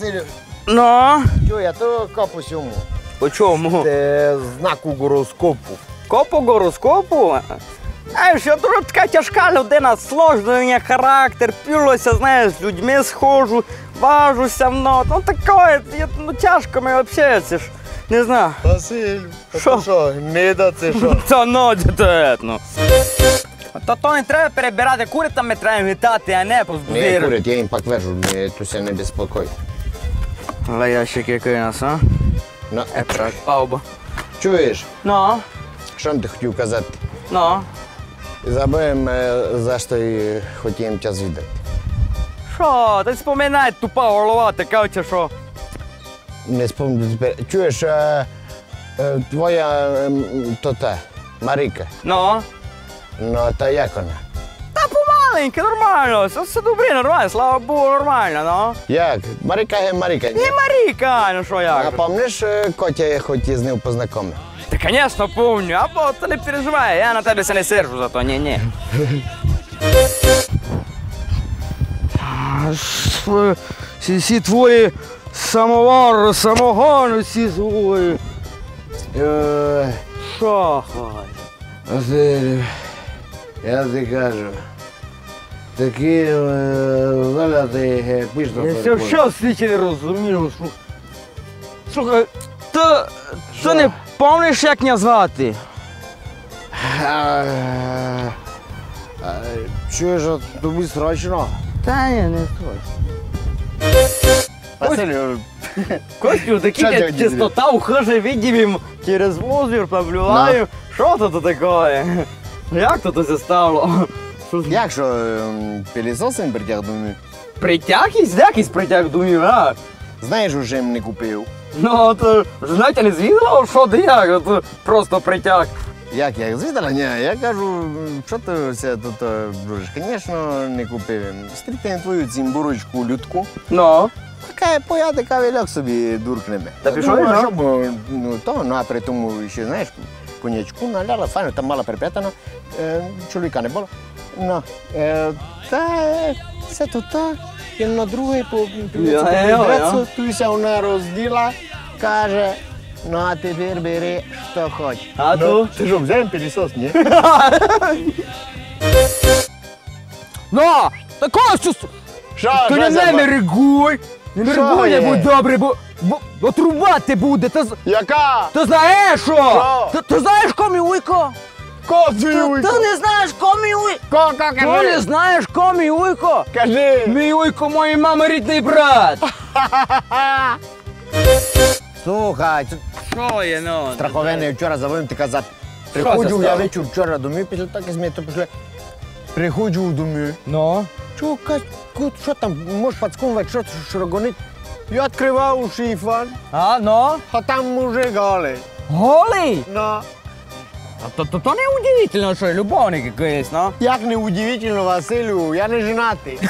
Василю, Ну, чуй, а то капу сьому. по чому? Це знаку гороскопу. Копу гороскопу? Знаєш, я дуже така тяжка людина, сложний у мене характер, пілося, знаєш, з людьми схожу, важуся много. Ну таке, я- ну тяжко мені общається ж. Не знаю. Василь, Що? що, не да це що? Та ну, це ну. Та то не треба перебирати, кури, куритами треба вітати, а не Не, позбудити. курить, я їм покажу, не, то се не безпокой. Але ящик який у нас, а? Ну, Так, пауба. чуєш, Ну, що ти хотів казати? ну. Забуємо, е, за що й хотів тебе звідати. Що, ти споминай, тупа голова, така чи що? Не спомню тепер. Чуєш, е, е, твоя ем, то та, Маріка, Ну. ну та як вона? Та нормально, все, все добре, нормально, слава Богу, нормально, ну. Як? Маріка є Маріка. ні? І Маріка, ну що як? же? пам'ятаєш, е, Котя я хоч із ним познайомив? Та, звісно, помню, або ти не переживай, я на тебе се не сержу за то, ні-ні. Всі, всі твої самовари, самогони, всі свої. Е, Що? Василь, я тобі кажу, такі заляти пішно. Я все, в світі не розумію. слух- Слухай, ти, ти не пам'ятаєш, як мене звати? Чуєш, а тобі срочно? Та ні, не точно. Василь, Костю, такі Що як чистота ухоже видим через воздух, наблюдаю. Що тут таке? Як тут це стало? Як що, ем, пилісосом притягнув? Притяг якийсь? Якийсь притяг, думаю, а? Знаєш, уже не купив. Ну, то, знаєте, не звідало, що ти як? Це просто притяг. Як я звідала? Ні, я кажу, що ти все тут е, дружиш? Звісно, не купив. Стрітень твою цимбурочку людку. Ну. Така пояде кавельок собі дуркнеме. Та пішов, ну, ну? щоб, ну, то, ну, а при тому ще, знаєш, конячку наляла, файно, там мало переп'ятано, е, чоловіка не було. Ну, е, та е, все то так, і на друге по Я, я, я. туся вона розділа, каже, ну а тепер бери, що хоч. А то? Ти що, взяв пилісос, ні? Ну, та Костю, Що, ти що на за мене ба- реагуй. Не Що реагуй, є? не добре, бо, бо отрубати буде. З- Яка? ти знаєш що? Що? Ти, ти знаєш коміуйко? Козюйко! Ти не знаєш коміуйко? Кока, Ти не кажи! знаєш коміуйко? Кажи! Мій уйко, моєї мами рідний брат. Слухай, це Що є, ну? страховений вчора заводив ти казати. Приходжу я стало? вечір вчора домів, після так і змі, то пішли. Приходжу в домі. Ну? Чого, кать, кут, що там, можеш подскумувати, що, шрогонить? Я відкривав шифан, А, ну? а там мужик голий. Голий? Ну, А то, то, то не удивительно, що любовник якийсь, ну? як не удивительно, Василю, я не женатий.